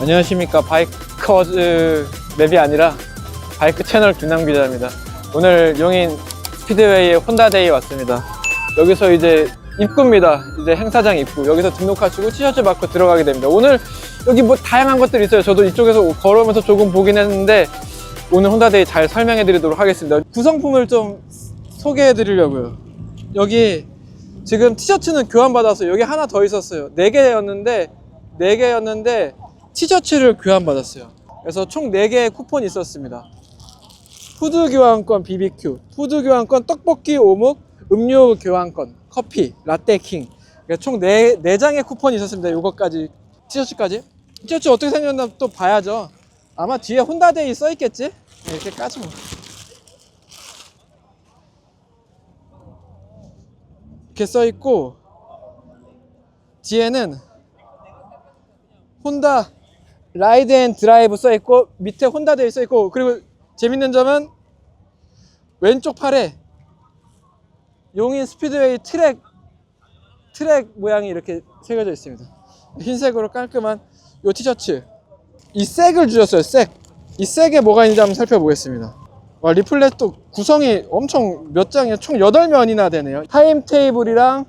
안녕하십니까 바이커즈 맵이 아니라 바이크 채널 김남 기자입니다. 오늘 용인 스피드웨이의 혼다데이 왔습니다. 여기서 이제 입구입니다. 이제 행사장 입구. 여기서 등록하시고 티셔츠 받고 들어가게 됩니다. 오늘 여기 뭐 다양한 것들이 있어요. 저도 이쪽에서 걸어오면서 조금 보긴 했는데 오늘 혼다데이 잘 설명해 드리도록 하겠습니다. 구성품을 좀 소개해 드리려고요. 여기 지금 티셔츠는 교환받아서 여기 하나 더 있었어요. 네 개였는데 네 개였는데 티셔츠를 교환받았어요. 그래서 총네 개의 쿠폰이 있었습니다. 푸드 교환권 BBQ, 푸드 교환권 떡볶이 오목, 음료 교환권, 커피, 라떼 킹. 그러니까 총 네, 네 장의 쿠폰이 있었습니다. 요거까지 티셔츠까지. 티셔츠 어떻게 생겼나 또 봐야죠. 아마 뒤에 혼다데이 써 있겠지? 이렇게 까지 뭐. 이렇게 써 있고 뒤에는 혼다 라이드 앤 드라이브 써 있고 밑에 혼다 데이 써 있고 그리고 재밌는 점은 왼쪽 팔에 용인 스피드웨이 트랙 트랙 모양이 이렇게 새겨져 있습니다. 흰색으로 깔끔한 요 티셔츠 이 색을 주셨어요. 색. 이 색에 뭐가 있는지 한번 살펴보겠습니다. 와, 리플렛도 구성이 엄청 몇 장이에요? 총 8면이나 되네요. 타임 테이블이랑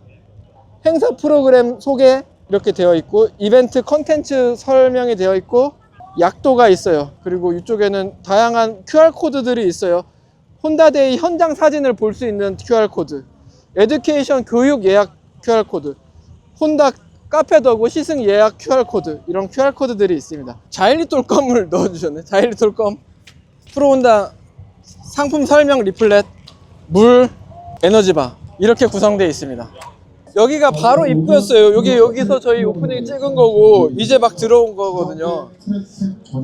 행사 프로그램 소개 이렇게 되어 있고 이벤트 컨텐츠 설명이 되어 있고 약도가 있어요. 그리고 이쪽에는 다양한 QR 코드들이 있어요. 혼다데이 현장 사진을 볼 수 있는 QR 코드, 에듀케이션 교육 예약 QR 코드, 혼다 카페 더고 시승 예약 QR 코드 이런 QR 코드들이 있습니다. 자일리 똘껌을 넣어주셨네. 자일리 똘껌, 프로혼다 상품 설명 리플렛, 물, 에너지바 이렇게 구성되어 있습니다. 여기가 바로 입구였어요. 여기 여기서 저희 오프닝 찍은 거고 이제 막 들어온 거거든요.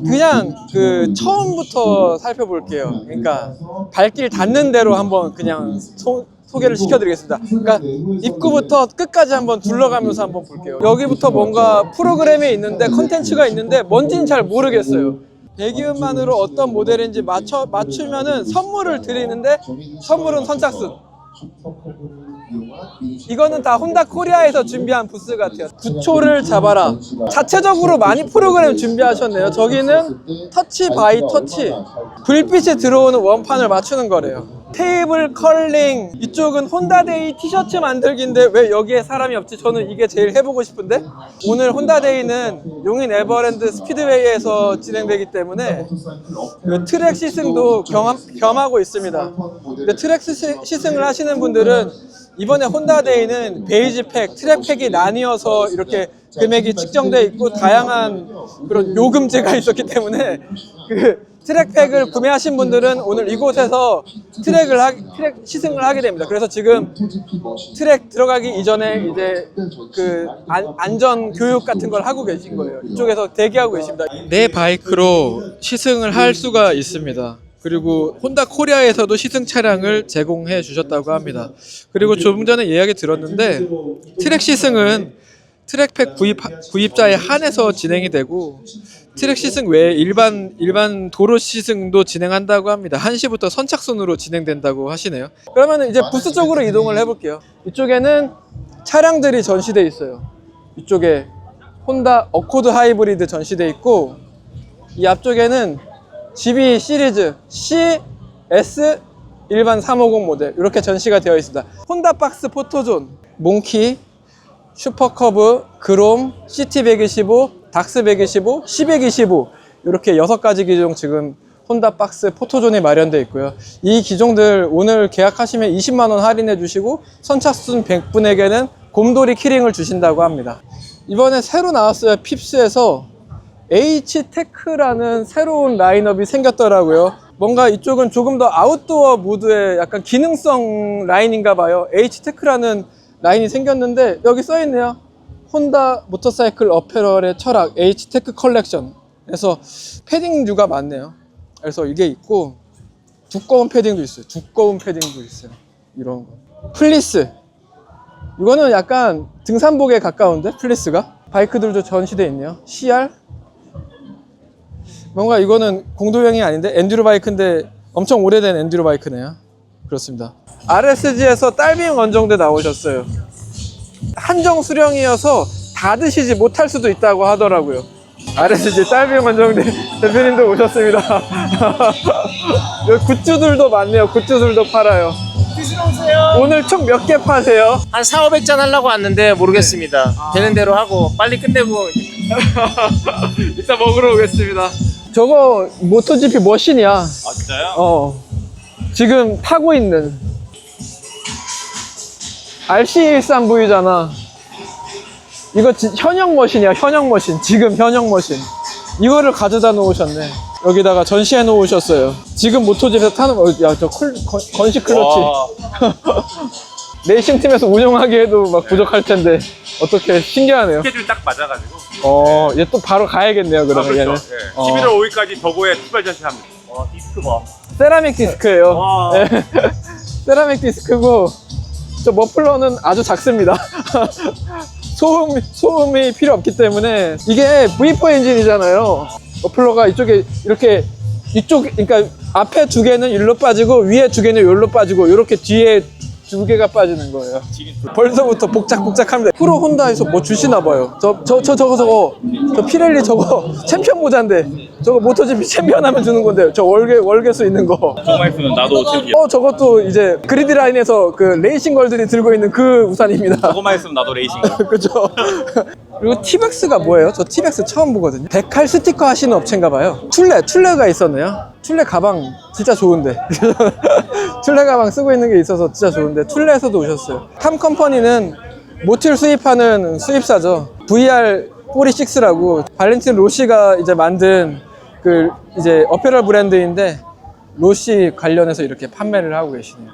그냥 그 처음부터 살펴볼게요. 그러니까 발길 닿는 대로 한번 그냥 소, 소개를 시켜드리겠습니다. 그러니까 입구부터 끝까지 한번 둘러가면서 한번 볼게요. 여기부터 뭔가 프로그램이 있는데 컨텐츠가 있는데 뭔지는 잘 모르겠어요. 배기음만으로 어떤 모델인지 맞춰 맞추면은 선물을 드리는데 선물은 선착순. 이거는 다 혼다 코리아에서 준비한 부스 같아요. 9초를 잡아라. 자체적으로 많이 프로그램 준비하셨네요. 저기는 터치 바이 터치. 불빛이 들어오는 원판을 맞추는 거래요. 테이블 컬링. 이쪽은 혼다데이 티셔츠 만들기인데 왜 여기에 사람이 없지? 저는 이게 제일 해보고 싶은데 오늘 혼다데이는 용인 에버랜드 스피드웨이에서 진행되기 때문에 그 트랙 시승도 경험, 겸하고 있습니다. 근데 트랙 시승, 시승을 하시는 분들은 이번에 혼다데이는 베이지 팩, 트랙 팩이 나뉘어서 이렇게 금액이 측정돼 있고 다양한 그런 요금제가 있었기 때문에 그 트랙 팩을 구매하신 분들은 오늘 이곳에서 트랙을 하, 트랙 시승을 하게 됩니다. 그래서 지금 트랙 들어가기 이전에 이제 그 안, 안전 교육 같은 걸 하고 계신 거예요. 이쪽에서 대기하고 계십니다. 내 바이크로 시승을 할 수가 있습니다. 그리고 혼다 코리아에서도 시승 차량을 제공해 주셨다고 합니다. 그리고 조금 전에 이야기 들었는데 트랙 시승은 트랙팩 구입 구입자에 한해서 진행이 되고 트랙 시승 외에 일반 일반 도로 시승도 진행한다고 합니다. 1시부터 선착순으로 진행된다고 하시네요. 그러면 이제 부스 쪽으로 이동을 해볼게요. 이쪽에는 차량들이 전시돼 있어요. 이쪽에 혼다 어코드 하이브리드 전시돼 있고 이 앞쪽에는 GB 시리즈 C, S, 일반 350 모델 이렇게 전시가 되어 있습니다. 혼다 박스 포토존, 몽키, 슈퍼커브, 그롬, CT125, 닥스125, C125 이렇게 여섯 가지 기종 지금 혼다 박스 포토존이 마련되어 있고요. 이 기종들 오늘 계약하시면 20만 원 할인해 주시고 선착순 100분에게는 곰돌이 키링을 주신다고 합니다. 이번에 새로 나왔어요. 핍스에서 H테크라는 새로운 라인업이 생겼더라고요. 뭔가 이쪽은 조금 더 아웃도어 무드의 약간 기능성 라인인가 봐요. H테크라는 라인이 생겼는데 여기 써 있네요. 혼다 모터사이클 어페럴의 철학 H테크 컬렉션. 그래서 패딩류가 많네요. 그래서 이게 있고 두꺼운 패딩도 있어요. 두꺼운 패딩도 있어요. 이런 거. 플리스. 이거는 약간 등산복에 가까운데 플리스가 바이크들도 전시돼 있네요. CR 뭔가 이거는 공도형이 아닌데 엔듀로 바이크인데 엄청 오래된 엔듀로 바이크네요. 그렇습니다. RSG에서 딸빙 원정대 나오셨어요. 한정 수령이어서 다 드시지 못할 수도 있다고 하더라고요. RSG 딸비 원정대 대표님도 오셨습니다. 여기 굿즈들도 많네요. 굿즈들도 팔아요. 오늘 총 몇 개 파세요? 한 4, 500잔 하려고 왔는데 모르겠습니다. 되는 대로 하고 빨리 끝내고 이따 먹으러 오겠습니다. 저거 모토GP 머신이야. 아 진짜요? 어. 지금 타고 있는 RC13V잖아. 이거 지- 현역 머신이야, 현역 머신. 지금 현역 머신. 이거를 가져다 놓으셨네. 여기다가 전시해 놓으셨어요. 지금 모토집에서 타는 거, 야, 저 쿨, 건, 건식 클러치. 와, 레이싱 팀에서 운영하기에도 막 부족할 텐데. 어떻게 신기하네요. 스케줄 딱 맞아가지고. 어, 얘 또 바로 가야겠네요, 그러면 아, 얘는. 그렇죠. 예. 어. 11월 5일까지 덕오에 특별 전시합니다. 와 디스크 봐. 세라믹 디스크예요. 와. 네. 세라믹 디스크고 저 머플러는 아주 작습니다. 소음 소음이 필요 없기 때문에 이게 V4 엔진이잖아요. 머플러가 이쪽에 이렇게 이쪽 그러니까 앞에 두 개는 일로 빠지고 위에 두 개는 여기로 빠지고 이렇게 뒤에 두 개가 빠지는 거예요. 벌써부터 복작복작합니다. 프로 혼다에서 뭐 주시나 봐요. 저, 저, 저, 저 거, 저거. 저 피렐리 저거 챔피언 모자인데. 저거 모토GP 챔피언 하면 주는 건데. 저 월계, 월계수 있는 거. 있으면 나도 챔피언. 어, 저것도 이제 그리드 라인에서 그 레이싱 걸들이 들고 있는 그 우산입니다. 조금만 있으면 나도 레이싱. 그죠? 그리고 티백스가 뭐예요? 저 티백스 처음 보거든요. 데칼 스티커 하시는 업체인가 봐요. 툴레, 툴레가 있었네요. 툴레 가방 진짜 좋은데. 툴레 가방 쓰고 있는 게 있어서 진짜 좋은데. 툴레에서도 오셨어요. 탐 컴퍼니는 모틸 수입하는 수입사죠. VR 46라고 발렌틴 로시가 이제 만든 그 이제 어페럴 브랜드인데 로시 관련해서 이렇게 판매를 하고 계시네요.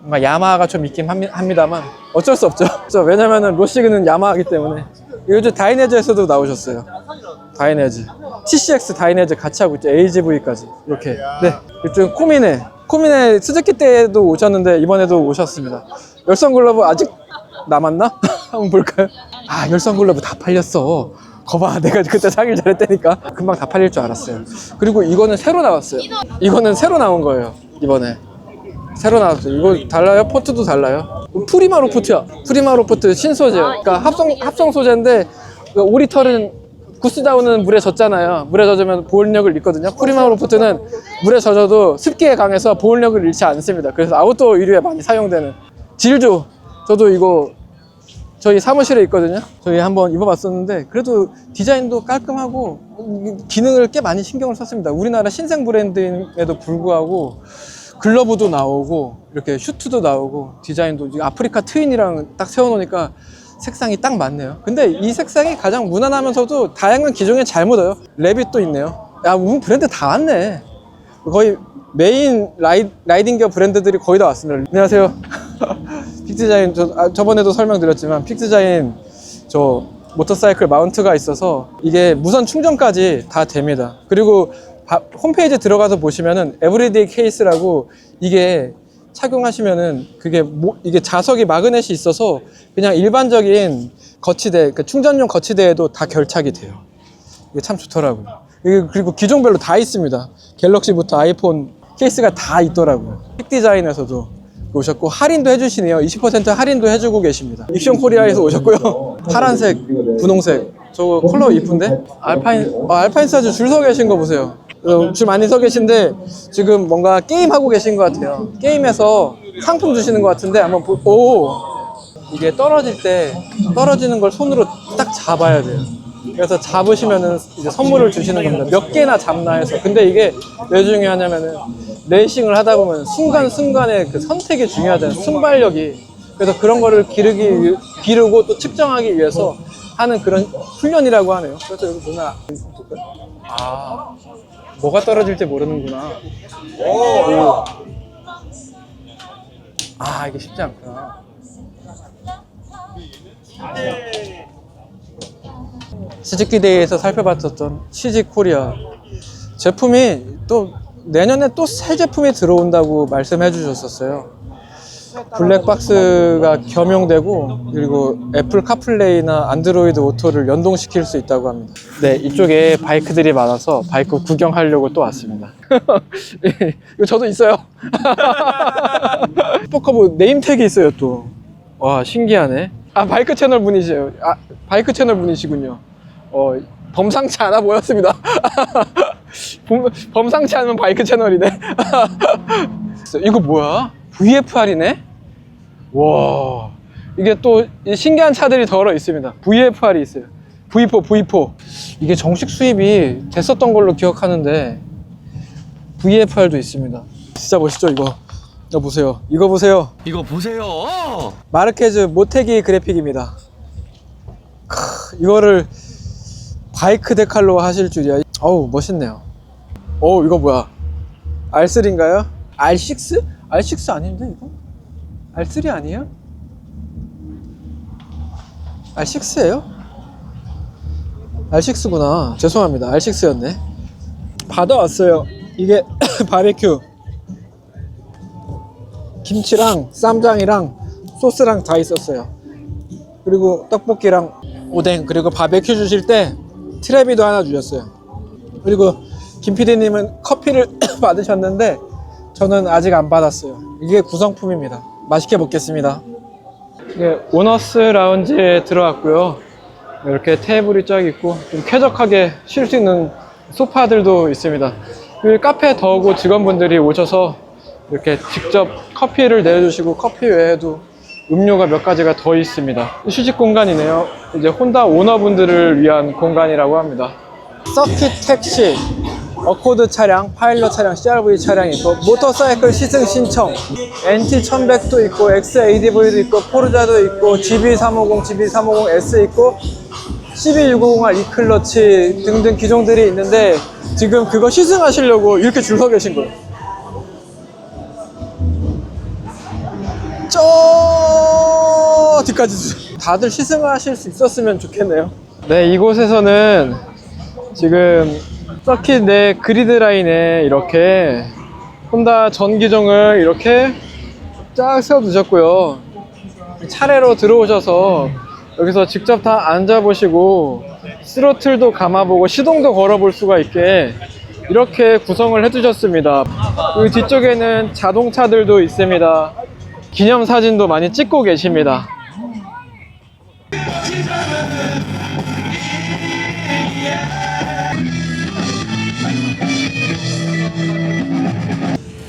뭔가 야마하가 좀 있긴 합니- 합니다만 어쩔 수 없죠. 왜냐면은 로시그는 야마하기 때문에 요즘 다이네즈에서도 나오셨어요. 다이네즈, TCX 다이네즈 같이 하고 있죠. AGV까지 이렇게. 네, 요즘 코미네, 코미네 스즈키 때도 오셨는데 이번에도 오셨습니다. 열선 글러브 아직 남았나? 한번 볼까요? 아 열선 글러브 다 팔렸어. 거봐 내가 그때 사길 잘했다니까 금방 다 팔릴 줄 알았어요. 그리고 이거는 새로 나왔어요. 이거는 새로 나온 거예요 이번에. 새로 나왔어요. 이거 달라요? 포트도 달라요. 프리마 로프트야. 프리마 로프트 신소재요. 그러니까 합성 합성 소재인데 그 오리털은 구스다운은 물에 젖잖아요. 물에 젖으면 보온력을 잃거든요. 프리마 로프트는 물에 젖어도 습기에 강해서 보온력을 잃지 않습니다. 그래서 아웃도어 의류에 많이 사용되는 질조. 저도 이거 저희 사무실에 있거든요. 저희 한번 입어봤었는데 그래도 디자인도 깔끔하고 기능을 꽤 많이 신경을 썼습니다. 우리나라 신생 브랜드임에도 불구하고 글러브도 나오고 이렇게 슈트도 나오고 디자인도 아프리카 트윈이랑 딱 세워놓으니까 색상이 딱 맞네요. 근데 이 색상이 가장 무난하면서도 다양한 기종에 잘 묻어요. 랩이 있네요. 야, 우리 브랜드 다 왔네. 거의 메인 라이, 라이딩 기어 브랜드들이 거의 다 왔습니다. 안녕하세요. 픽디자인, 저, 아, 저번에도 설명드렸지만 픽디자인 저 모터사이클 마운트가 있어서 이게 무선 충전까지 다 됩니다. 그리고 바- 홈페이지 들어가서 보시면은 에브리데이 케이스라고 이게 착용하시면은 그게 모- 이게 자석이 마그넷이 있어서 그냥 일반적인 거치대, 그 충전용 거치대에도 다 결착이 돼요. 이게 참 좋더라고요. 이게 그리고 기종별로 다 있습니다. 갤럭시부터 아이폰 케이스가 다 있더라고요. 픽 디자인에서도 오셨고 할인도 해주시네요. 20% 할인도 해주고 계십니다. 익션 코리아에서 오셨고요. 파란색, 분홍색. 저거 컬러 이쁜데? 알파인, 어, 알파인 사주 줄서 계신 거 보세요. 어, 줄 많이 서 계신데 지금 뭔가 게임 하고 계신 것 같아요. 게임에서 상품 주시는 것 같은데 한번 보, 오 이게 떨어질 때 떨어지는 걸 손으로 딱 잡아야 돼요. 그래서 잡으시면은 이제 선물을 주시는 겁니다. 몇 개나 잡나 해서. 근데 이게 왜 중요하냐면은 레이싱을 하다 보면 순간순간의 그 선택이 중요하잖아요. 순발력이. 그래서 그런 거를 기르기, 위- 기르고 또 측정하기 위해서 하는 그런 훈련이라고 하네요. 그래서 여기 보면 아, 뭐가 떨어질지 모르는구나. 오. 아, 이게 쉽지 않구나. 스즈키 데이에서 살펴봤었던 치지 코리아 제품이 또 내년에 또 새 제품이 들어온다고 말씀해 주셨었어요. 블랙박스가 겸용되고 그리고 애플 카플레이나 안드로이드 오토를 연동시킬 수 있다고 합니다. 네, 이쪽에 바이크들이 많아서 바이크 구경하려고 또 왔습니다. 이거 저도 있어요. 슈퍼커브 네임택이 있어요 또. 와 신기하네. 아 바이크 채널 분이세요. 아 바이크 채널 분이시군요. 어 범상치 않아 보였습니다. 범, 범상치 않은 바이크 채널이네. 이거 뭐야? VFR이네? 와, 이게 또 신기한 차들이 덜어 있습니다. VFR이 있어요. V4, V4. 이게 정식 수입이 됐었던 걸로 기억하는데 VFR도 있습니다. 진짜 멋있죠, 이거. 이거 보세요. 이거 보세요. 이거 보세요. 마르케즈 모테기 그래픽입니다. 크, 이거를 바이크 데칼로 하실 줄이야. 어우, 멋있네요. 어우, 이거 뭐야? R3인가요? R6? R6 아닌데, 이거? R3 아니에요? R6예요? R6구나. 죄송합니다. R6였네. 받아왔어요. 이게 바베큐. 김치랑 쌈장이랑 소스랑 다 있었어요. 그리고 떡볶이랑 오뎅 그리고 바베큐 주실 때 트레비도 하나 주셨어요. 그리고 김 PD님은 커피를 받으셨는데 저는 아직 안 받았어요. 이게 구성품입니다. 맛있게 먹겠습니다. 이게 오너스 라운지에 들어왔고요. 이렇게 테이블이 쫙 있고 좀 쾌적하게 쉴 수 있는 소파들도 있습니다. 여기 카페 더고 직원분들이 오셔서 이렇게 직접 커피를 내주시고 커피 외에도 음료가 몇 가지가 더 있습니다. 휴식 공간이네요. 이제 혼다 오너분들을 위한 공간이라고 합니다. 서킷 택시, 어코드 차량, 파일럿 차량, CRV 차량이 있고 모터사이클 시승 신청, NT1100도 있고 XADV도 있고 포르자도 있고 GB350, GB350S 있고 CB650R E클러치 등등 기종들이 있는데 지금 그거 시승하시려고 이렇게 줄 서 계신 거예요. 저 뒤까지 주- 다들 시승하실 수 있었으면 좋겠네요. 네, 이곳에서는 지금 서킷 내 그리드 라인에 이렇게 혼다 전 기종을 이렇게 쫙 세워 두셨고요. 차례로 들어오셔서 여기서 직접 다 앉아보시고 스로틀도 감아보고 시동도 걸어볼 수가 있게 이렇게 구성을 해두셨습니다. 여기 뒤쪽에는 자동차들도 있습니다. 기념 사진도 많이 찍고 계십니다.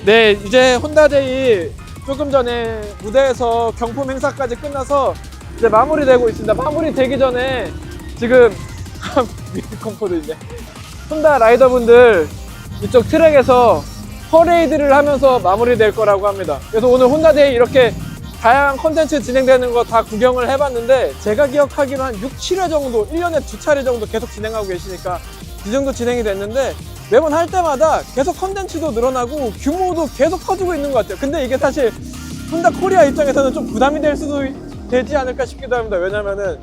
네, 이제 혼다데이 조금 전에 무대에서 경품 행사까지 끝나서 이제 마무리되고 있습니다. 마무리되기 전에 지금 미니컴포도 있네. 혼다 라이더분들 이쪽 트랙에서 퍼레이드를 하면서 마무리될 거라고 합니다. 그래서 오늘 혼다데이 이렇게 다양한 컨텐츠 진행되는 거 다 구경을 해봤는데 제가 기억하기로 한 6, 7회 정도 1년에 두 차례 정도 계속 진행하고 계시니까 이 정도 진행이 됐는데 매번 할 때마다 계속 컨텐츠도 늘어나고 규모도 계속 커지고 있는 것 같아요. 근데 이게 사실 혼다 코리아 입장에서는 좀 부담이 될 수도 되지 않을까 싶기도 합니다. 왜냐면은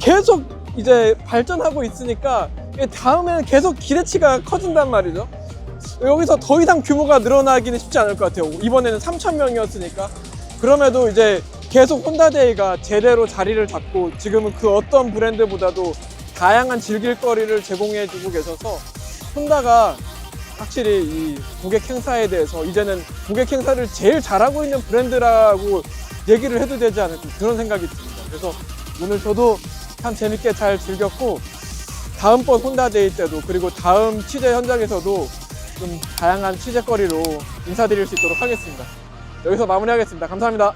계속 이제 발전하고 있으니까 다음에는 계속 기대치가 커진단 말이죠. 여기서 더 이상 규모가 늘어나기는 쉽지 않을 것 같아요. 이번에는 3,000명이었으니까. 그럼에도 이제 계속 혼다데이가 제대로 자리를 잡고 지금은 그 어떤 브랜드보다도 다양한 즐길거리를 제공해주고 계셔서 혼다가 확실히 이 고객 행사에 대해서 이제는 고객 행사를 제일 잘하고 있는 브랜드라고 얘기를 해도 되지 않을까 그런 생각이 듭니다. 그래서 오늘 저도 참 재밌게 잘 즐겼고 다음번 혼다데이 때도 그리고 다음 취재 현장에서도 좀 다양한 취재거리로 인사드릴 수 있도록 하겠습니다. 여기서 마무리하겠습니다. 감사합니다.